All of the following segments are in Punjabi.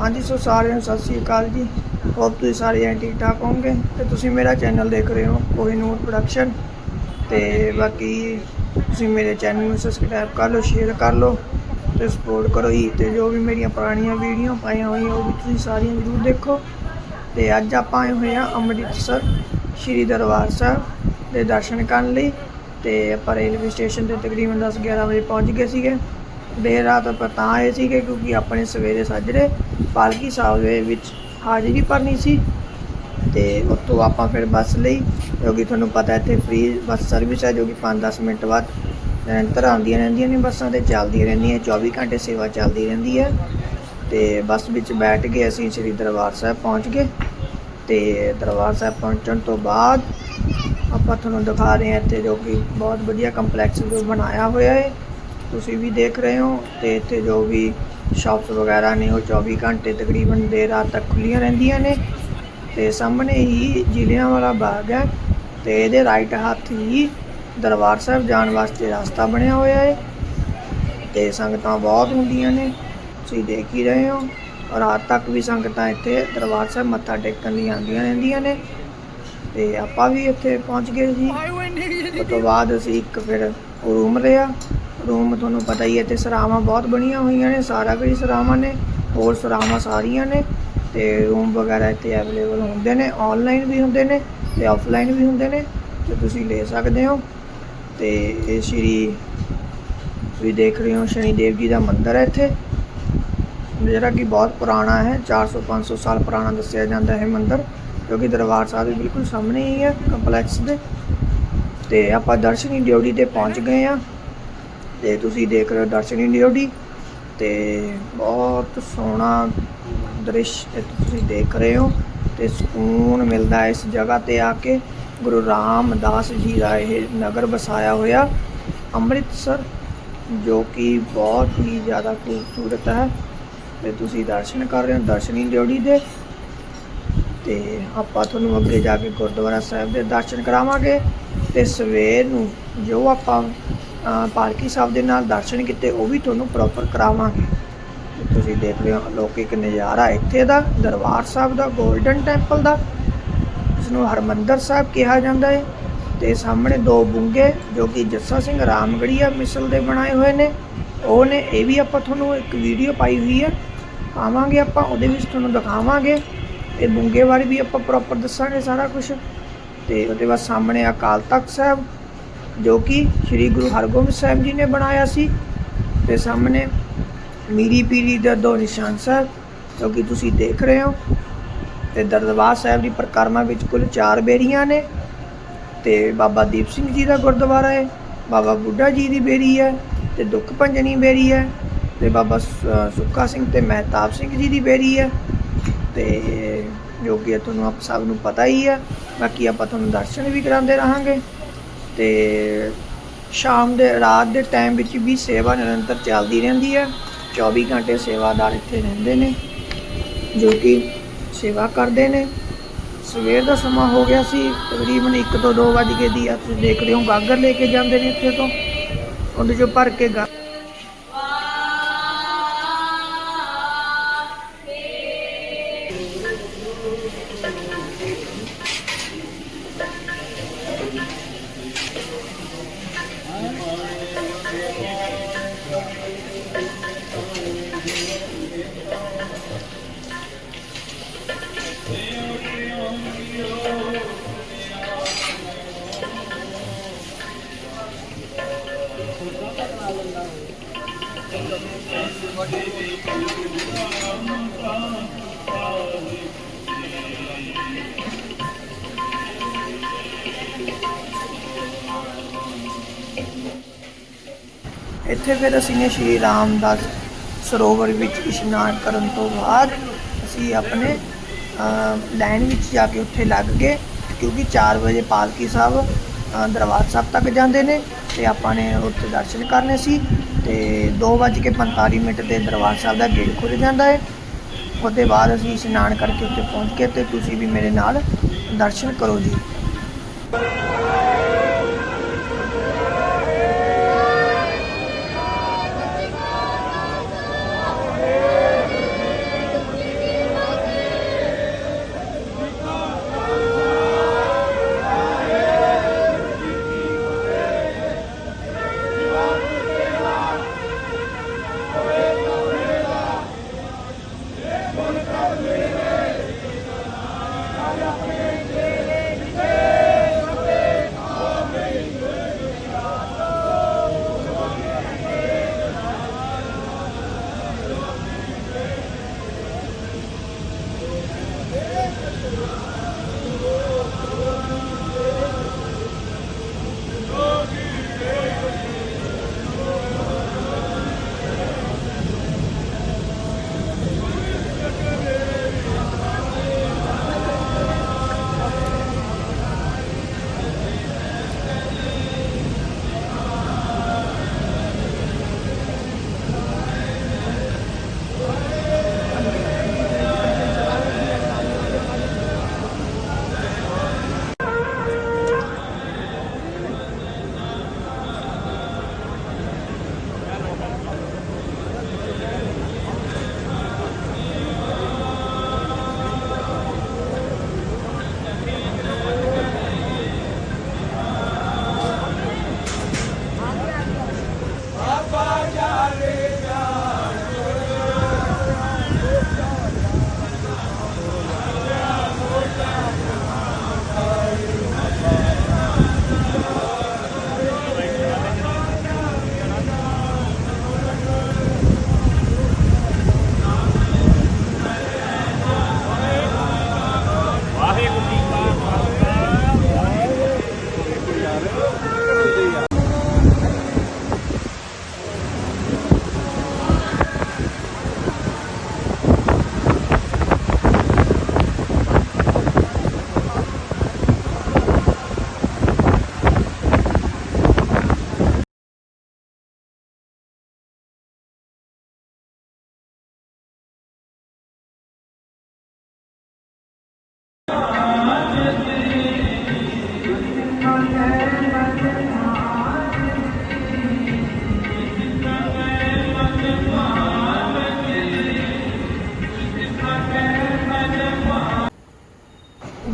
ਹਾਂਜੀ ਸੋ ਸਾਰਿਆਂ ਨੂੰ ਸਤਿ ਸ੍ਰੀ ਅਕਾਲ ਜੀ। ਹੋਪ ਤੁਸੀਂ ਸਾਰੇ ਐਂ ਠੀਕ ਠਾਕ ਹੋਵੋਗੇ। ਤੇ ਤੁਸੀਂ ਮੇਰਾ ਚੈਨਲ ਦੇਖ ਰਹੇ ਹੋ ਕੋਹੀਨੂਰ ਪ੍ਰੋਡਕਸ਼ਨ ਤੇ ਬਾਕੀ ਤੁਸੀਂ ਮੇਰੇ ਚੈਨਲ ਨੂੰ ਸਬਸਕ੍ਰਾਈਬ ਕਰ ਲਓ ਸ਼ੇਅਰ ਕਰ ਲਓ ਤੇ ਸਪੋਰਟ ਕਰੋ ਜੀ। ਤੇ ਜੋ ਵੀ ਮੇਰੀਆਂ ਪੁਰਾਣੀਆਂ ਵੀਡੀਓ ਪਾਈਆਂ ਹੋਈਆਂ, ਉਹ ਵੀ ਤੁਸੀਂ ਸਾਰੀਆਂ ਜ਼ਰੂਰ ਦੇਖੋ। ਤੇ ਅੱਜ ਆਪਾਂ ਆਏ ਹੋਏ ਆ ਅੰਮ੍ਰਿਤਸਰ ਸ਼੍ਰੀ ਦਰਬਾਰ ਸਾਹਿਬ ਦੇ ਦਰਸ਼ਨ ਕਰਨ ਲਈ। ਤੇ ਆਪਾਂ ਰੇਲਵੇ ਸਟੇਸ਼ਨ ਤੇ ਤਕਰੀਬਨ 10 11 ਵਜੇ ਪਹੁੰਚ ਗਏ ਸੀਗੇ। ਦੇਰ ਰਾਤ ਆਪਾਂ ਤਾਂ ਆਏ ਸੀਗੇ ਕਿਉਂਕਿ ਆਪਣੇ ਸਵੇਰੇ ਸਾਜਰੇ ਪਾਲਕੀ ਸਾਹਿਬ ਦੇ ਵਿੱਚ ਹਾਜ਼ਰੀ ਭਰਨੀ ਸੀ ਤੇ ਉੱਥੋਂ ਆਪਾਂ ਫਿਰ ਬੱਸ ਲਈ ਜੋ ਕਿ ਤੁਹਾਨੂੰ ਪਤਾ ਇੱਥੇ ਫ੍ਰੀ ਬੱਸ ਸਰਵਿਸ ਹੈ, ਜੋ ਕਿ 5-10 ਮਿੰਟ ਬਾਅਦ ਨਿਰੰਤਰ ਆਉਂਦੀਆਂ ਰਹਿੰਦੀਆਂ ਨੇ ਬੱਸਾਂ ਤੇ, ਚੱਲਦੀਆਂ ਰਹਿੰਦੀਆਂ 24 ਘੰਟੇ ਸੇਵਾ ਚੱਲਦੀ ਰਹਿੰਦੀ ਹੈ। ਤੇ ਬੱਸ ਵਿੱਚ ਬੈਠ ਕੇ ਅਸੀਂ ਸ੍ਰੀ ਦਰਬਾਰ ਸਾਹਿਬ ਪਹੁੰਚ ਗਏ। ਤੇ ਦਰਬਾਰ ਸਾਹਿਬ ਪਹੁੰਚਣ ਤੋਂ ਬਾਅਦ ਆਪਾਂ ਤੁਹਾਨੂੰ ਦਿਖਾ ਰਹੇ ਹਾਂ ਇੱਥੇ ਜੋ ਕਿ ਬਹੁਤ ਵਧੀਆ ਕੰਪਲੈਕਸ ਜੋ ਬਣਾਇਆ ਹੋਇਆ ਹੈ। ਤੁਸੀਂ ਵੀ ਦੇਖ ਰਹੇ ਹੋ ਤੇ ਇੱਥੇ ਜੋ ਵੀ ਸ਼ਾਪਸ ਵਗੈਰਾ ਨੇ ਉਹ 24 ਘੰਟੇ ਤਕਰੀਬਨ ਦੇਰ ਰਾਤ ਤੱਕ ਖੁੱਲੀਆਂ ਰਹਿੰਦੀਆਂ ਨੇ ਤੇ ਸਾਹਮਣੇ ਹੀ ਜ਼ਿਲ੍ਹਿਆਂ ਵਾਲਾ ਬਾਗ ਹੈ ਤੇ ਇਹਦੇ ਰਾਈਟ ਹੱਥ ਹੀ ਦਰਬਾਰ ਸਾਹਿਬ ਜਾਣ ਵਾਸਤੇ ਰਸਤਾ ਬਣਿਆ ਹੋਇਆ ਹੈ ਤੇ ਸੰਗਤਾਂ ਬਹੁਤ ਹੁੰਦੀਆਂ ਨੇ ਤੁਸੀਂ ਦੇਖ ਹੀ ਰਹੇ ਹੋ ਔਰ ਰਾਤ ਤੱਕ ਵੀ ਸੰਗਤਾਂ ਇੱਥੇ ਦਰਬਾਰ ਸਾਹਿਬ ਮੱਥਾ ਟੇਕਣ ਲਈ ਆਉਂਦੀਆਂ ਰਹਿੰਦੀਆਂ ਨੇ ਤੇ ਆਪਾਂ ਵੀ ਇੱਥੇ ਪਹੁੰਚ ਗਏ ਸੀ। ਉਸ ਤੋਂ ਬਾਅਦ ਅਸੀਂ ਇੱਕ ਫਿਰ ਰੂਮ ਲਿਆ ਰੂਮ ਤੁਹਾਨੂੰ ਪਤਾ ਹੀ ਹੈ ਇੱਥੇ ਸਰਾਵਾਂ ਬਹੁਤ ਬਣੀਆਂ ਹੋਈਆਂ ਨੇ, ਸਾਰਾ ਕੁਝ ਸਰਾਵਾਂ ਨੇ, ਹੋਰ ਸਰਾਵਾਂ ਸਾਰੀਆਂ ਨੇ ਤੇ ਰੂਮ ਵਗੈਰਾ ਇੱਥੇ ਅਵੇਲੇਬਲ ਹੁੰਦੇ ਨੇ ਆਨਲਾਈਨ ਵੀ ਹੁੰਦੇ ਨੇ ਤੇ ਆਫਲਾਈਨ ਵੀ ਹੁੰਦੇ ਨੇ ਤੇ ਤੁਸੀਂ ਲੈ ਸਕਦੇ ਹੋ। ਤੇ ਇਹ ਸ਼੍ਰੀ ਤੁਸੀਂ ਦੇਖ ਰਹੇ ਹੋ, ਸ਼ਨੀ ਦੇਵ ਜੀ ਦਾ ਮੰਦਿਰ ਹੈ ਇੱਥੇ। ਜਿਹੜਾ ਕਿ ਬਹੁਤ ਪੁਰਾਣਾ ਹੈ 400 500 ਸਾਲ ਪੁਰਾਣਾ ਦੱਸਿਆ ਜਾਂਦਾ ਹੈ ਮੰਦਿਰ, ਕਿਉਂਕਿ ਦਰਬਾਰ ਸਾਹਿਬ ਦੇ ਬਿਲਕੁਲ ਸਾਹਮਣੇ ਹੀ ਹੈ, ਕੰਪਲੈਕਸ ਦੇ। ਤੇ ਆਪਾਂ ਦਰਸ਼ਨੀ ਡਿਊਟੀ ਤੇ ਪਹੁੰਚ ਗਏ ਆ ਤੇ ਤੁਸੀਂ ਦੇਖ ਰਹੇ ਹੋ ਦਰਸ਼ਨੀ ਡਿਊਟੀ ਤੇ ਬਹੁਤ ਸੋਹਣਾ ਦ੍ਰਿਸ਼ ਤੁਸੀਂ ਦੇਖ ਰਹੇ ਹੋ ਤੇ ਸਕੂਨ ਮਿਲਦਾ ਹੈ ਇਸ ਜਗ੍ਹਾ ਤੇ ਆ ਕੇ। ਗੁਰੂ ਰਾਮਦਾਸ ਜੀ ਦਾ ਇਹ ਨਗਰ ਵਸਾਇਆ ਹੋਇਆ ਅੰਮ੍ਰਿਤਸਰ, ਜੋ ਕਿ ਬਹੁਤ ਹੀ ਜ਼ਿਆਦਾ ਖੂਬਸੂਰਤ ਹੈ। ਤੇ ਤੁਸੀਂ ਦਰਸ਼ਨ ਕਰ ਰਹੇ ਹੋ ਦਰਸ਼ਨੀ ਡਿਊਟੀ ਦੇ। ਤੇ ਆਪਾਂ ਤੁਹਾਨੂੰ ਅੱਗੇ ਜਾ ਕੇ ਗੁਰਦੁਆਰਾ ਸਾਹਿਬ ਦੇ ਦਰਸ਼ਨ ਕਰਾਵਾਂਗੇ। ਤੇ ਸਵੇਰ ਨੂੰ ਜੋ ਆਪਾਂ ਪਾਲਕੀ ਸਾਹਿਬ ਦੇ ਨਾਲ ਦਰਸ਼ਨ ਕੀਤੇ, ਉਹ ਵੀ ਤੁਹਾਨੂੰ ਪ੍ਰੋਪਰ ਕਰਾਵਾਂਗੇ। ਤੁਸੀਂ ਦੇਖ ਰਹੇ ਹੋ ਅਲੌਕਿਕ ਨਜ਼ਾਰਾ ਇੱਥੇ ਦਾ, ਦਰਬਾਰ ਸਾਹਿਬ ਦਾ 골ਡਨ ਟੈਂਪਲ ਦਾ ਜਿਸ ਨੂੰ ਹਰਮੰਦਰ ਸਾਹਿਬ ਕਿਹਾ ਜਾਂਦਾ ਹੈ। ਤੇ ਸਾਹਮਣੇ ਦੋ ਬੁੰਗੇ, ਜੋ ਕਿ ਜੱਸਾ ਸਿੰਘ ਰਾਮਗੜੀਆ ਮਿਸਲ ਦੇ ਬਣਾਏ ਹੋਏ ਨੇ। ਉਹ ਨੇ, ਇਹ ਵੀ ਆਪਾਂ ਤੁਹਾਨੂੰ ਇੱਕ ਵੀਡੀਓ ਪਾਈ ਹੋਈ ਹੈ। ਪਾਵਾਂਗੇ ਆਪਾਂ, ਉਹਦੇ ਵਿੱਚ ਤੁਹਾਨੂੰ ਦਿਖਾਵਾਂਗੇ। ਇਹ ਬੁੰਗੇ ਬਾਰੇ ਵੀ ਆਪਾਂ ਪ੍ਰੋਪਰ ਦੱਸਾਂਗੇ ਸਾਰਾ ਕੁਝ ਤੇ ਉਹਦੇ ਬਾਅਦ ਸਾਹਮਣੇ ਅਕਾਲ ਤਖਤ ਸਾਹਿਬ। ਜੋ ਕਿ ਸ੍ਰੀ ਗੁਰੂ ਹਰਗੋਬਿੰਦ ਸਾਹਿਬ ਜੀ ਨੇ ਬਣਾਇਆ ਸੀ। ਤੇ ਸਾਹਮਣੇ ਮੀਰੀ ਪੀਰੀ ਦਾ ਦੋ ਨਿਸ਼ਾਨ ਸਾਹਿਬ ਜੋ ਕਿ ਤੁਸੀਂ ਦੇਖ ਰਹੇ ਹੋ। ਤੇ ਦਰਬਾਰ ਸਾਹਿਬ ਦੀ ਪ੍ਰਕਰਮਾ ਵਿੱਚ ਕੁੱਲ 4 ਬੇਰੀਆਂ ਨੇ। ਤੇ ਬਾਬਾ ਦੀਪ ਸਿੰਘ ਜੀ ਦਾ ਗੁਰਦੁਆਰਾ ਹੈ ਬਾਬਾ ਬੁੱਢਾ ਜੀ ਦੀ ਬੇਰੀ ਹੈ ਤੇ ਦੁੱਖ ਭੰਜਨੀ ਬੇਰੀ ਹੈ ਤੇ ਬਾਬਾ ਸੁ- ਅ, ਸੁੱਖਾ ਸਿੰਘ ਤੇ ਮਹਿਤਾਬ ਸਿੰਘ ਜੀ ਦੀ ਬੇਰੀ ਹੈ। ਤੇ ਜੋ ਕਿ ਤੁਹਾਨੂੰ ਆਪ ਸਭ ਨੂੰ ਪਤਾ ਹੀ ਹੈ ਬਾਕੀ ਆਪਾਂ ਤੁਹਾਨੂੰ ਦਰਸ਼ਨ ਵੀ ਕਰਾਉਂਦੇ ਰਹਾਂਗੇ। ਤੇ ਸ਼ਾਮ ਦੇ, ਰਾਤ ਦੇ ਟਾਈਮ ਵਿੱਚ ਵੀ ਸੇਵਾ ਨਿਰੰਤਰ ਚੱਲਦੀ ਰਹਿੰਦੀ ਹੈ। 24 ਘੰਟੇ ਸੇਵਾਦਾਰ ਇੱਥੇ ਰਹਿੰਦੇ ਨੇ, ਜੋ ਕਿ ਸੇਵਾ ਕਰਦੇ ਨੇ। ਸਵੇਰ ਦਾ ਸਮਾਂ ਹੋ ਗਿਆ ਸੀ, ਤਕਰੀਬਨ 1 ਤੋਂ 2 ਵਜੇ ਗਏ ਦੀ ਆ ਤੁਸੀਂ ਦੇਖ ਰਹੇ ਹੋ, ਗਾਗਰ ਲੈ ਕੇ ਜਾਂਦੇ ਨੇ ਇੱਥੇ ਤੋਂ। ਉਹਦੇ ਚੋਂ ਭਰ ਕੇ ਇੱਥੇ ਫਿਰ ਅਸੀਂ ਨੇ ਸ਼੍ਰੀ ਰਾਮਦਾਸ ਸਰੋਵਰ ਵਿੱਚ ਇਸ਼ਨਾਨ ਕਰਨ ਤੋਂ ਬਾਅਦ ਅਸੀਂ ਆਪਣੇ ਲਾਈਨ ਵਿੱਚ ਜਾ ਕੇ ਉੱਥੇ ਲੱਗ ਗਏ, ਕਿਉਂਕਿ 4 ਵਜੇ ਪਾਲਕੀ ਸਾਹਿਬ ਦਰਬਾਰ ਸਾਹਿਬ ਤੱਕ ਜਾਂਦੇ ਨੇ ਤੇ ਆਪਾਂ ਨੇ ਉੱਥੇ ਦਰਸ਼ਨ ਕਰਨੇ ਸੀ। ਤੇ 2:45 ਮਿੰਟ ਤੇ ਦਰਬਾਰ ਸਾਹਿਬ ਦਾ ਗੇਟ ਖੁੱਲ ਜਾਂਦਾ ਹੈ। ਉਹਦੇ ਬਾਅਦ ਅਸੀਂ ਇਸ਼ਨਾਨ ਕਰਕੇ ਉੱਥੇ ਪਹੁੰਚ ਕੇ ਤੇ ਤੁਸੀਂ ਵੀ ਮੇਰੇ ਨਾਲ ਦਰਸ਼ਨ ਕਰੋ ਜੀ।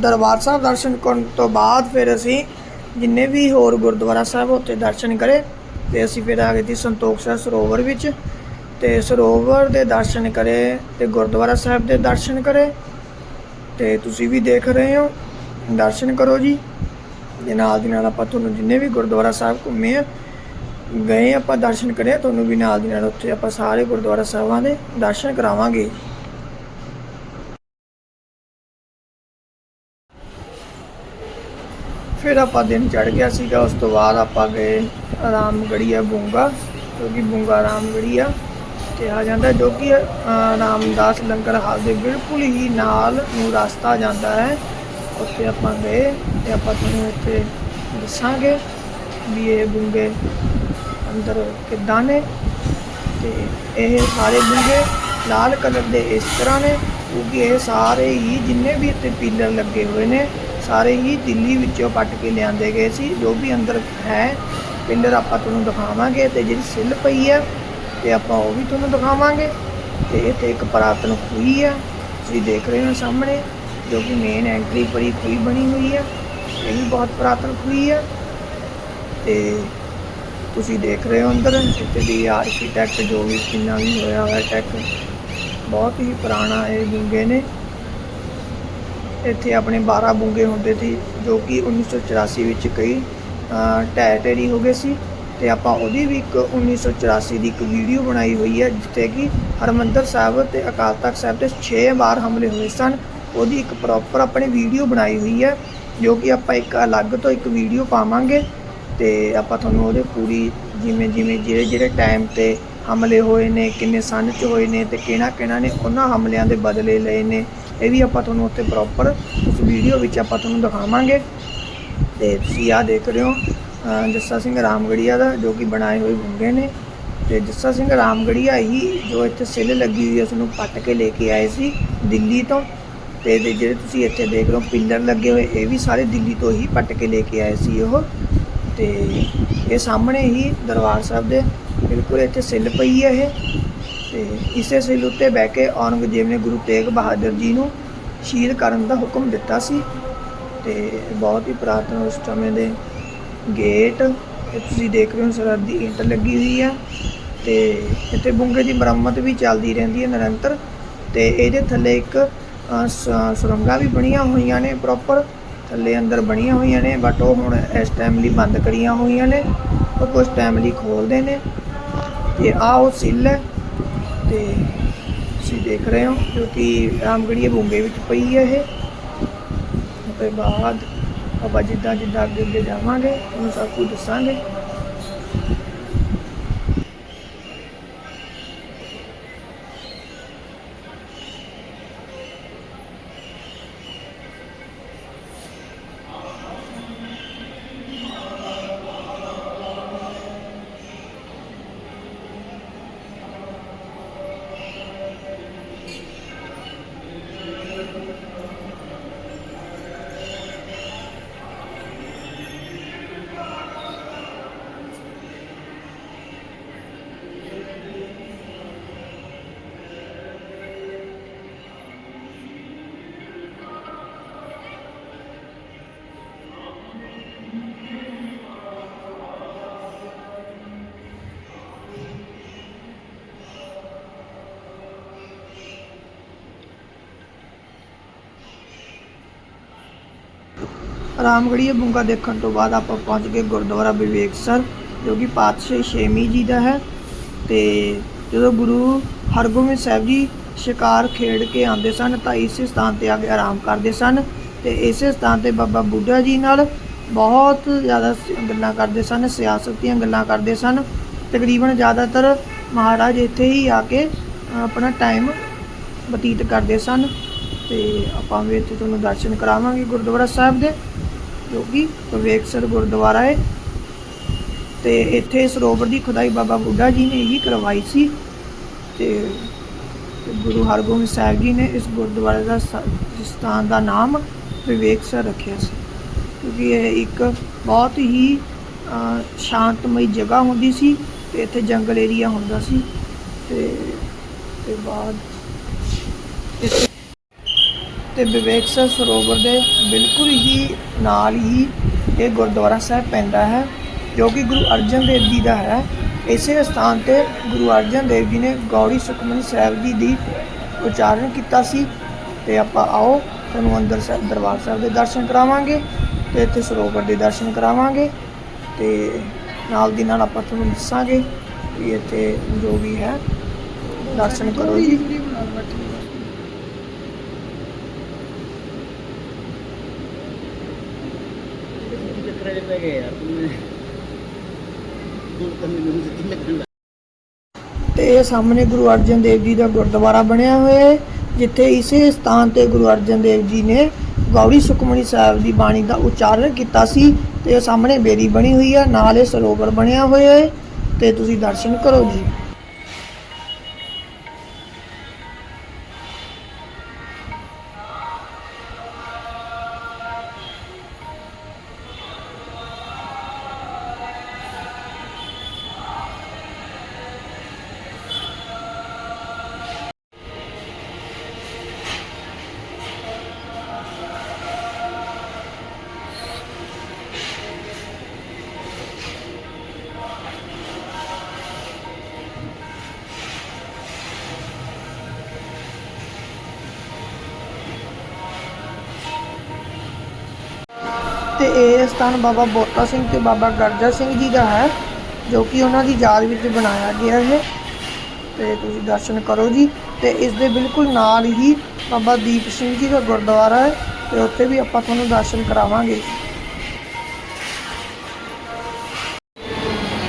ਦਰਬਾਰ ਸਾਹਿਬ ਦਰਸ਼ਨ ਕਰਨ ਤੋਂ ਬਾਅਦ ਫਿਰ ਅਸੀਂ ਜਿੰਨੇ ਵੀ ਹੋਰ ਗੁਰਦੁਆਰਾ ਸਾਹਿਬ ਉੱਥੇ ਦਰਸ਼ਨ ਕਰੇ ਤੇ ਅਸੀਂ ਫਿਰ ਆ ਗਏ ਸੀ ਸੰਤੋਖ ਸਰ ਸਰੋਵਰ ਵਿੱਚ ਤੇ ਸਰੋਵਰ ਦੇ ਦਰਸ਼ਨ ਕਰੇ ਤੇ ਗੁਰਦੁਆਰਾ ਸਾਹਿਬ ਦੇ ਦਰਸ਼ਨ ਕਰੇ ਤੇ ਤੁਸੀਂ ਵੀ ਦੇਖ ਰਹੇ ਹੋ, ਦਰਸ਼ਨ ਕਰੋ ਜੀ। ਦੇ ਨਾਲ ਦੀ ਨਾਲ ਆਪਾਂ ਤੁਹਾਨੂੰ ਜਿੰਨੇ ਵੀ ਗੁਰਦੁਆਰਾ ਸਾਹਿਬ ਘੁੰਮੇ ਆ, ਗਏ ਆਪਾਂ ਦਰਸ਼ਨ ਕਰੇ, ਤੁਹਾਨੂੰ ਵੀ ਨਾਲ ਦੀ ਨਾਲ ਉੱਥੇ ਆਪਾਂ ਸਾਰੇ ਗੁਰਦੁਆਰਾ ਸਾਹਿਬਾਂ ਦੇ ਦਰਸ਼ਨ ਕਰਾਵਾਂਗੇ। ਫਿਰ ਆਪਾਂ ਦਿਨ ਚੜ ਗਿਆ ਸੀਗਾ, ਉਸ ਤੋਂ ਬਾਅਦ ਆਪਾਂ ਗਏ ਰਾਮਗੜੀਆ ਬੁੰਗਾ ਕਿਉਂਕਿ ਬੁੰਗਾ ਰਾਮਗੜੀਆ ਕਿਹਾ ਜਾਂਦਾ ਜੋ ਕਿ ਰਾਮਦਾਸ ਲੰਗਰ ਹਾਲ ਦੇ ਬਿਲਕੁਲ ਹੀ ਨਾਲ ਨੂੰ ਰਸਤਾ ਜਾਂਦਾ ਹੈ। ਉੱਥੇ ਆਪਾਂ ਗਏ ਤੇ ਆਪਾਂ ਤੁਹਾਨੂੰ ਇੱਥੇ ਦੱਸਾਂਗੇ ਵੀ ਇਹ ਬੁੰਗੇ ਅੰਦਰ ਕਿੱਦਾਂ ਨੇ ਤੇ ਇਹ ਸਾਰੇ ਬੁੰਗੇ ਲਾਲ ਕਲਰ ਦੇ ਇਸ ਤਰ੍ਹਾਂ ਨੇ ਕਿਉਂਕਿ ਇਹ ਸਾਰੇ ਹੀ ਜਿੰਨੇ ਵੀ ਇੱਥੇ ਪੀਲਰ ਲੱਗੇ ਹੋਏ ਨੇ ਸਾਰੇ ਹੀ ਦਿੱਲੀ ਵਿੱਚੋਂ ਪੱਟ ਕੇ ਲਿਆਂਦੇ ਗਏ ਸੀ, ਜੋ ਵੀ ਅੰਦਰ ਹੈ ਪਿੱਲਰ ਆਪਾਂ ਤੁਹਾਨੂੰ ਦਿਖਾਵਾਂਗੇ ਤੇ ਜਿਹੜੀ ਸਿੱਲ ਪਈ ਹੈ ਤੇ ਆਪਾਂ ਉਹ ਵੀ ਤੁਹਾਨੂੰ ਦਿਖਾਵਾਂਗੇ। ਤੇ ਇੱਥੇ ਇੱਕ ਪੁਰਾਤਨ ਖੂਹੀ ਹੈ ਤੁਸੀਂ ਦੇਖ ਰਹੇ ਹੋ ਸਾਹਮਣੇ, ਜੋ ਕਿ ਮੇਨ ਐਂਟਰੀ ਪਰੀ ਖੂਹੀ ਬਣੀ ਹੋਈ ਹੈ ਇਹ ਵੀ ਬਹੁਤ ਪੁਰਾਤਨ ਖੂਹੀ ਹੈ ਤੇ ਤੁਸੀਂ ਦੇਖ ਰਹੇ ਹੋ ਅੰਦਰ, ਇੱਥੇ ਦੀ ਆਰਕੀਟੈਕਟ ਜੋ ਵੀ ਕਿੰਨਾ ਵੀ ਹੋਇਆ ਹੋਇਆ ਟੈਕ ਬਹੁਤ ਹੀ ਪੁਰਾਣਾ ਇਹ ਬੁੰਗੇ ਨੇ। ਇੱਥੇ ਆਪਣੇ 12 ਬੁੰਗੇ ਹੁੰਦੇ ਸੀ ਜੋ ਕਿ 1984 ਵਿੱਚ ਕਈ ਅਹ, ਢਹਿ ਢੇਰੀ ਹੋ ਗਏ ਸੀ ਤੇ ਆਪਾਂ ਉਹਦੀ ਵੀ ਇੱਕ 1984 ਦੀ ਇੱਕ ਵੀਡੀਓ ਬਣਾਈ ਹੋਈ ਹੈ ਜਿੱਥੇ ਕਿ ਹਰਮੰਦਰ ਸਾਹਿਬ ਤੇ ਅਕਾਲ ਤਖਤ ਸਾਹਿਬ ਤੇ 6 ਵਾਰ ਹਮਲੇ ਹੋਏ ਸਨ। ਉਹਦੀ ਇੱਕ ਪ੍ਰੋਪਰ ਆਪਣੇ ਵੀਡੀਓ ਬਣਾਈ ਹੋਈ ਹੈ ਜੋ ਕਿ ਆਪਾਂ ਇੱਕ ਅਲੱਗ ਤੋਂ ਇੱਕ ਵੀਡੀਓ ਪਾਵਾਂਗੇ ਤੇ ਆਪਾਂ ਤੁਹਾਨੂੰ ਉਹਦੇ ਪੂਰੀ ਜਿਵੇਂ ਜਿਵੇਂ ਜਿਹੜੇ ਜਿਹੜੇ ਟਾਈਮ ਤੇ ਹਮਲੇ ਹੋਏ ਨੇ ਕਿੰਨੇ ਸਨ ਚ ਹੋਏ ਨੇ ਤੇ ਕਿਹੜਾ ਕਿਹੜਾ ਨੇ ਉਹਨਾਂ ਹਮਲਿਆਂ ਦੇ ਬਦਲੇ ਲਏ ਨੇ। ਇਹ ਵੀ ਆਪਾਂ ਤੁਹਾਨੂੰ ਉੱਥੇ ਪ੍ਰੋਪਰ ਉਸ ਵੀਡੀਓ ਵਿੱਚ ਆਪਾਂ ਤੁਹਾਨੂੰ ਦਿਖਾਵਾਂਗੇ। ਤੇ ਤੁਸੀਂ ਆ ਦੇਖ ਰਹੇ ਹੋ ਜੱਸਾ ਸਿੰਘ ਰਾਮਗੜੀਆ ਦਾ ਜੋ ਕਿ ਬਣਾਏ ਹੋਏ ਬੁੰਗੇ ਨੇ। ਤੇ ਜੱਸਾ ਸਿੰਘ ਰਾਮਗੜੀਆ ਹੀ ਜੋ ਇੱਥੇ ਸਿੱਲ ਲੱਗੀ ਹੋਈ ਹੈ ਉਸ ਨੂੰ ਪੱਟ ਕੇ ਲੈ ਕੇ ਆਏ ਸੀ ਦਿੱਲੀ ਤੋਂ। ਤੇ ਜਿਹੜੇ ਤੁਸੀਂ ਇੱਥੇ ਦੇਖ ਰਹੇ ਹੋ, ਪਿੱਲਰ ਲੱਗੇ ਹੋਏ, ਇਹ ਵੀ ਸਾਰੇ ਦਿੱਲੀ ਤੋਂ ਹੀ ਪੱਟ ਕੇ ਲੈ ਕੇ ਆਏ ਸੀ ਉਹ। ਤੇ ਇਹ ਸਾਹਮਣੇ ਹੀ ਦਰਬਾਰ ਸਾਹਿਬ ਦੇ ਬਿਲਕੁਲ ਇੱਥੇ ਸਿੱਲ ਪਈ ਹੈ ਇਹ। ਤੇ ਇਸੇ ਸਿੱਲ ਉੱਤੇ ਬਹਿ ਕੇ ਔਰੰਗਜ਼ੇਬ ਨੇ ਗੁਰੂ ਤੇਗ ਬਹਾਦਰ ਜੀ ਨੂੰ ਸ਼ਹੀਦ ਕਰਨ ਦਾ ਹੁਕਮ ਦਿੱਤਾ ਸੀ ਤੇ ਬਹੁਤ ਹੀ ਪੁਰਾਤਨ ਉਸ ਸਮੇਂ ਦੇ ਗੇਟ ਇਹ ਤੁਸੀਂ ਦੇਖ ਰਹੇ ਹੋ ਸਰਹੱਦ ਦੀ ਇੰਟ ਲੱਗੀ ਹੋਈ ਹੈ ਤੇ ਇੱਥੇ ਬੁੰਗੇ ਦੀ ਮੁਰੰਮਤ ਵੀ ਚੱਲਦੀ ਰਹਿੰਦੀ ਹੈ ਨਿਰੰਤਰ ਤੇ ਇਹਦੇ ਥੱਲੇ ਇੱਕ ਸ- ਸੁਰੰਗਾਂ ਵੀ ਬਣੀਆਂ ਹੋਈਆਂ ਨੇ ਪ੍ਰੋਪਰ ਥੱਲੇ ਅੰਦਰ ਬਣੀਆਂ ਹੋਈਆਂ ਨੇ ਬਟ ਉਹ ਹੁਣ ਇਸ ਟਾਈਮ ਲਈ ਬੰਦ ਕਰੀਆਂ ਹੋਈਆਂ ਨੇ, ਉਹ ਕੁਝ ਟਾਈਮ ਲਈ ਖੋਲਦੇ ਨੇ ਤੇ ਆਹ ਉਹ ਸਿੱਲ ਹੈ ਤੇ ਤੁਸੀਂ ਦੇਖ ਰਹੇ ਹੋ ਕਿਉਂਕਿ ਕਿ ਰਾਮਗੜੀਏ ਬੁੰਗੇ ਵਿੱਚ ਪਈ ਹੈ ਇਹ। ਤੇ ਬਾਅਦ ਆਪਾਂ ਜਿੱਦਾਂ ਜਿੱਦਾਂ ਅੱਗੇ ਅੱਗੇ ਜਾਵਾਂਗੇ, ਉਹਨੂੰ ਸਭ ਕੁਝ ਦੱਸਾਂਗੇ। ਰਾਮਗੜੀਏ ਬੁੰਗਾ ਦੇਖਣ ਤੋਂ ਬਾਅਦ ਆਪਾਂ ਪਹੁੰਚ ਗਏ ਗੁਰਦੁਆਰਾ ਵਿਵੇਕ ਸਰ, ਜੋ ਕਿ ਪਾਤਸ਼ਾਹ ਛੇਵੀਂ ਜੀ ਦਾ ਹੈ। ਤੇ ਜਦੋਂ ਗੁਰੂ ਹਰਗੋਬਿੰਦ ਸਾਹਿਬ ਜੀ ਸ਼ਿਕਾਰ ਖੇਡ ਕੇ ਆਉਂਦੇ ਸਨ, ਤਾਂ ਇਸੇ ਸਥਾਨ ਤੇ ਆ ਕੇ ਆਰਾਮ ਕਰਦੇ ਸਨ ਤੇ ਇਸੇ ਸਥਾਨ ਤੇ ਬਾਬਾ ਬੁੱਢਾ ਜੀ ਨਾਲ ਬਹੁਤ ਜ਼ਿਆਦਾ ਗੱਲਾਂ ਕਰਦੇ ਸਨ, ਸਿਆਸਤ ਦੀਆਂ ਗੱਲਾਂ ਕਰਦੇ ਸਨ। ਤਕਰੀਬਨ ਜ਼ਿਆਦਾਤਰ ਮਹਾਰਾਜ ਇੱਥੇ ਹੀ ਆ ਕੇ ਆਪਣਾ ਟਾਈਮ ਬਤੀਤ ਕਰਦੇ ਸਨ। ਤੇ ਆਪਾਂ ਵੀ ਇੱਥੇ ਤੁਹਾਨੂੰ ਦਰਸ਼ਨ ਕਰਾਵਾਂਗੇ ਗੁਰਦੁਆਰਾ ਸਾਹਿਬ ਦੇ। ਜੋ ਕਿ ਵਿਵੇਕਸਰ ਗੁਰਦੁਆਰਾ ਹੈ। ਤੇ ਇੱਥੇ ਸਰੋਵਰ ਦੀ ਖੁਦਾਈ ਬਾਬਾ ਬੁੱਢਾ ਜੀ ਨੇ ਹੀ ਕਰਵਾਈ ਸੀ। ਤੇ ਗੁਰੂ ਹਰਗੋਬਿੰਦ ਸਾਹਿਬ ਜੀ ਨੇ ਇਸ ਗੁਰਦੁਆਰੇ ਦਾ ਸਥਾਨ ਦਾ ਨਾਮ ਵਿਵੇਕਸਰ ਰੱਖਿਆ ਸੀ। ਕਿਉਂਕਿ ਇਹ ਇੱਕ ਬਹੁਤ ਹੀ ਸ਼ਾਂਤਮਈ ਜਗ੍ਹਾ ਹੁੰਦੀ ਸੀ ਤੇ ਇੱਥੇ ਜੰਗਲ ਏਰੀਆ ਹੁੰਦਾ ਸੀ। ਤੇ ਤੇ ਬਾਅਦ ਤੇ ਵਿਵੇਕ ਸਰੋਵਰ ਦੇ ਬਿਲਕੁਲ ਹੀ ਨਾਲ ਹੀ ਇਹ ਗੁਰਦੁਆਰਾ ਸਾਹਿਬ ਪੈਂਦਾ ਹੈ, ਜੋ ਕਿ ਗੁਰੂ ਅਰਜਨ ਦੇਵ ਜੀ ਦਾ ਹੈ। ਇਸੇ ਸਥਾਨ ਤੇ ਗੁਰੂ ਅਰਜਨ ਦੇਵ ਜੀ ਨੇ ਗੌੜੀ ਸੁਖਮਨੀ ਸਾਹਿਬ ਜੀ ਦੀ ਉਚਾਰਨ ਕੀਤਾ ਸੀ ਤੇ ਆਪਾਂ ਆਓ, ਤੁਹਾਨੂੰ ਅੰਦਰ ਸਾਹਿਬ ਦਰਬਾਰ ਸਾਹਿਬ ਦੇ ਦਰਸ਼ਨ ਕਰਾਵਾਂਗੇ ਤੇ ਇੱਥੇ ਸਰੋਵਰ ਦੇ ਦਰਸ਼ਨ ਕਰਾਵਾਂਗੇ ਤੇ ਨਾਲ ਦੀ ਨਾਲ ਆਪਾਂ ਤੁਹਾਨੂੰ ਦੱਸਾਂਗੇ ਕਿ ਇੱਥੇ ਜੋ ਵੀ ਹੈ, ਦਰਸ਼ਨ ਕਰੋ ਜੀ। ਚੱਕਰੇ ਪੈ ਗਏ ਯਾਰ ਤੇ ਇਹ ਸਾਹਮਣੇ ਗੁਰੂ ਅਰਜਨ ਦੇਵ ਜੀ ਦਾ ਗੁਰਦੁਆਰਾ ਬਣਿਆ ਹੋਇਆ ਹੈ, ਜਿੱਥੇ ਇਸੇ ਸਥਾਨ ਤੇ ਗੁਰੂ ਅਰਜਨ ਦੇਵ ਜੀ ਨੇ ਗੌੜੀ ਸੁਖਮਨੀ ਸਾਹਿਬ ਦੀ ਬਾਣੀ ਦਾ ਉਚਾਰਨ ਕੀਤਾ ਸੀ ਤੇ ਇਹ ਸਾਹਮਣੇ ਬੇਰੀ ਬਣੀ ਹੋਈ ਹੈ ਨਾਲ ਇਹ ਸਰੋਵਰ ਬਣਿਆ ਹੋਇਆ ਹੈ, ਤੇ ਤੁਸੀਂ ਦਰਸ਼ਨ ਕਰੋ ਜੀ। ਇਹ ਸਥਾਨ ਬਾਬਾ ਬੋਤਾ ਸਿੰਘ ਤੇ ਬਾਬਾ ਗਰਜਾ ਸਿੰਘ ਜੀ ਦਾ ਹੈ, ਜੋ ਕਿ ਉਹਨਾਂ ਦੀ ਯਾਦ ਵਿੱਚ ਬਣਾਇਆ ਗਿਆ ਹੈ। ਤੇ ਤੁਸੀਂ ਦਰਸ਼ਨ ਕਰੋ ਜੀ। ਤੇ ਇਸ ਦੇ ਬਿਲਕੁਲ ਨਾਲ ਹੀ ਬਾਬਾ ਦੀਪ ਸਿੰਘ ਜੀ ਦਾ ਗੁਰਦੁਆਰਾ ਹੈ ਤੇ ਉੱਥੇ ਵੀ ਆਪਾਂ ਤੁਹਾਨੂੰ ਦਰਸ਼ਨ ਕਰਾਵਾਂਗੇ।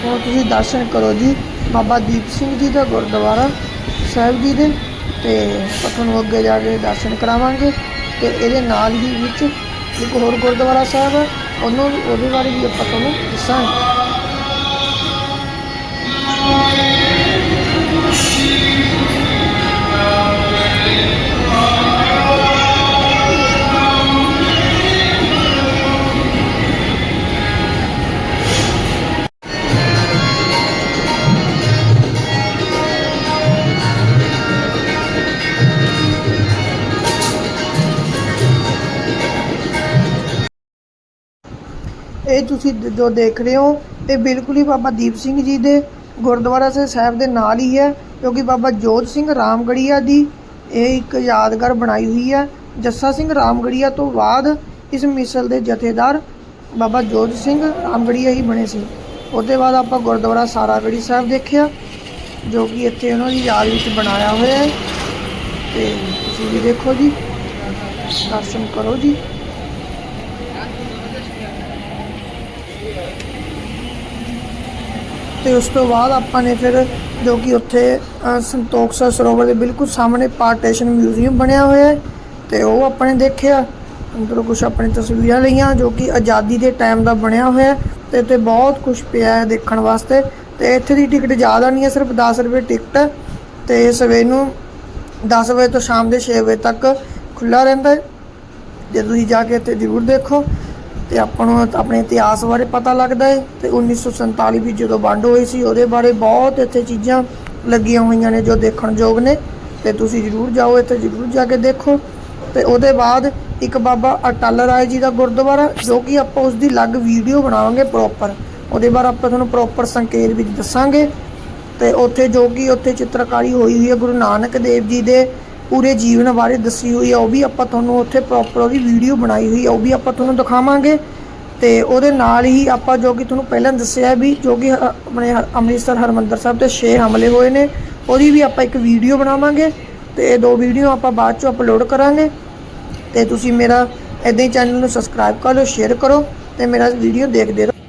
ਹੁਣ ਤੁਸੀਂ ਦਰਸ਼ਨ ਕਰੋ ਜੀ। ਬਾਬਾ ਦੀਪ ਸਿੰਘ ਜੀ ਦਾ ਗੁਰਦੁਆਰਾ ਸਾਹਿਬ ਜੀ ਦੇ ਤੇ ਆਪਾਂ ਤੁਹਾਨੂੰ ਅੱਗੇ ਜਾ ਕੇ ਦਰਸ਼ਨ ਕਰਾਵਾਂਗੇ। ਤੇ ਇਹਦੇ ਨਾਲ ਹੀ ਵਿੱਚ ਇੱਕ ਹੋਰ ਗੁਰਦੁਆਰਾ ਸਾਹਿਬ ਹੈ। ਉਹਨੂੰ ਉਹਦੇ ਬਾਰੇ ਵੀ ਆਪਾਂ ਤੁਹਾਨੂੰ ਦੱਸਾਂਗੇ। ਇਹ ਤੁਸੀਂ ਦ- ਜੋ ਦੇਖ ਰਹੇ ਇਹ ਬਿਲਕੁਲ ਹੀ ਬਾਬਾ ਦੀਪ ਸਿੰਘ ਜੀ ਦੇ ਗੁਰਦੁਆਰਾ ਸਾਹਿਬ ਦੇ ਨਾਲ ਹੀ ਹੈ, ਕਿਉਂਕਿ ਬਾਬਾ ਜੋਤ ਸਿੰਘ ਰਾਮਗੜੀਆ ਦੀ ਇਹ ਇੱਕ ਯਾਦਗਾਰ ਬਣਾਈ ਹੋਈ ਹੈ। ਜੱਸਾ ਸਿੰਘ ਰਾਮਗੜੀਆ ਤੋਂ ਬਾਅਦ ਇਸ ਮਿਸਲ ਦੇ ਜਥੇਦਾਰ ਬਾਬਾ ਜੋਤ ਸਿੰਘ ਰਾਮਗੜੀਆ ਹੀ ਬਣੇ ਸੀ। ਉਹਦੇ ਬਾਅਦ ਆਪਾਂ ਗੁਰਦੁਆਰਾ ਸਾਰਾਗੜੀ ਸਾਹਿਬ ਦੇਖਿਆ, ਜੋ ਕਿ ਇੱਥੇ ਉਹਨਾਂ ਦੀ ਯਾਦ ਵਿੱਚ ਬਣਾਇਆ ਹੋਇਆ ਹੈ। ਤੇ ਤੁਸੀਂ ਵੀ ਦੇਖੋ ਜੀ, ਦਰਸ਼ਨ ਕਰੋ ਜੀ। ਤੇ ਉਸ ਤੋਂ ਬਾਅਦ ਆਪਾਂ ਨੇ ਫਿਰ ਜੋ ਕਿ ਉੱਥੇ ਅ, ਸੰਤੋਖ ਸਰ ਸਰੋਵਰ ਦੇ ਬਿਲਕੁਲ ਸਾਹਮਣੇ ਪਾਰਟੀਸ਼ਨ ਮਿਊਜ਼ੀਅਮ ਬਣਿਆ ਹੋਇਆ ਹੈ ਤੇ ਉਹ ਆਪਾਂ ਨੇ ਦੇਖਿਆ। ਅੰਦਰੋਂ ਕੁਝ ਆਪਣੀ ਤਸਵੀਰਾਂ ਲਈਆਂ ਜੋ ਕਿ ਆਜ਼ਾਦੀ ਦੇ ਟਾਈਮ ਦਾ ਬਣਿਆ ਹੋਇਆ ਹੈ ਤੇ ਇੱਥੇ ਬਹੁਤ ਕੁਝ ਪਿਆ ਹੈ ਦੇਖਣ ਵਾਸਤੇ ਤੇ ਇੱਥੇ ਦੀ ਟਿਕਟ ਜ਼ਿਆਦਾ ਨਹੀਂ ਹੈ ਸਿਰਫ 10 ਰੁਪਏ ਟਿਕਟ ਹੈ ਤੇ ਸਵੇਰ ਨੂੰ 10 ਵਜੇ ਤੋਂ ਸ਼ਾਮ ਦੇ 6 ਵਜੇ ਤੱਕ ਖੁੱਲਾ ਰਹਿੰਦਾ ਹੈ। ਜੇ ਤੁਸੀਂ ਜਾ ਕੇ ਇੱਥੇ ਜ਼ਰੂਰ ਦੇਖੋ ਤੇ ਆਪਾਂ ਨੂੰ ਆਪਣੇ ਇਤਿਹਾਸ ਬਾਰੇ ਪਤਾ ਲੱਗਦਾ ਹੈ ਤੇ 1947 ਵਿੱਚ ਜਦੋਂ ਵੰਡ ਹੋਈ ਸੀ, ਉਹਦੇ ਬਾਰੇ ਬਹੁਤ ਇੱਥੇ ਚੀਜ਼ਾਂ ਲੱਗੀਆਂ ਹੋਈਆਂ ਨੇ ਜੋ ਦੇਖਣ ਯੋਗ ਨੇ ਤੇ ਤੁਸੀਂ ਜ਼ਰੂਰ ਜਾਓ, ਇੱਥੇ ਜ਼ਰੂਰ ਜਾ ਕੇ ਦੇਖੋ। ਤੇ ਉਹਦੇ ਬਾਅਦ ਇੱਕ ਬਾਬਾ ਅਟਲ ਰਾਏ ਜੀ ਦਾ ਗੁਰਦੁਆਰਾ, ਜੋ ਕਿ ਆਪਾਂ ਉਸ ਦੀ ਅਲੱਗ ਵੀਡੀਓ ਬਣਾਵਾਂਗੇ ਪ੍ਰੋਪਰ ਉਹਦੇ ਬਾਰੇ ਆਪਾਂ ਤੁਹਾਨੂੰ ਪ੍ਰੋਪਰ ਸੰਕੇਤ ਵਿੱਚ ਦੱਸਾਂਗੇ। ਤੇ ਉੱਥੇ ਜੋ ਕਿ ਉੱਥੇ ਚਿੱਤਰਕਾਰੀ ਹੋਈ ਹੋਈ ਹੈ ਗੁਰੂ ਨਾਨਕ ਦੇਵ ਜੀ ਦੇ। ਪੂਰੇ ਜੀਵਨ ਬਾਰੇ ਦੱਸੀ ਹੋਈ ਆ, ਉਹ ਵੀ ਆਪਾਂ ਤੁਹਾਨੂੰ ਉੱਥੇ ਪ੍ਰੋਪਰ ਉਹਦੀ ਵੀਡੀਓ ਬਣਾਈ ਹੋਈ ਹੈ ਉਹ ਵੀ ਆਪਾਂ ਤੁਹਾਨੂੰ ਦਿਖਾਵਾਂਗੇ। ਤੇ ਉਹਦੇ ਨਾਲ ਹੀ ਆਪਾਂ ਜੋ ਕਿ ਤੁਹਾਨੂੰ ਪਹਿਲਾਂ ਦੱਸਿਆ ਵੀ ਜੋ ਕਿ ਆਪਣੇ ਅੰਮ੍ਰਿਤਸਰ ਹਰਮੰਦਰ ਸਾਹਿਬ ਤੇ 6 ਹਮਲੇ ਹੋਏ ਨੇ, ਉਹਦੀ ਵੀ ਆਪਾਂ ਇੱਕ ਵੀਡੀਓ ਬਣਾਵਾਂਗੇ। ਤੇ ਇਹ ਦੋ ਵੀਡੀਓ ਆਪਾਂ ਬਾਅਦ ਚੋਂ ਅਪਲੋਡ ਕਰਾਂਗੇ। ਤੇ ਤੁਸੀਂ ਮੇਰਾ ਇਦਾਂ ਹੀ ਚੈਨਲ ਨੂੰ ਸਬਸਕ੍ਰਾਈਬ ਕਰ ਲਓ ਸ਼ੇਅਰ ਕਰੋ ਤੇ ਮੇਰਾ ਵੀਡੀਓ ਦੇਖਦੇ ਰਹੋ।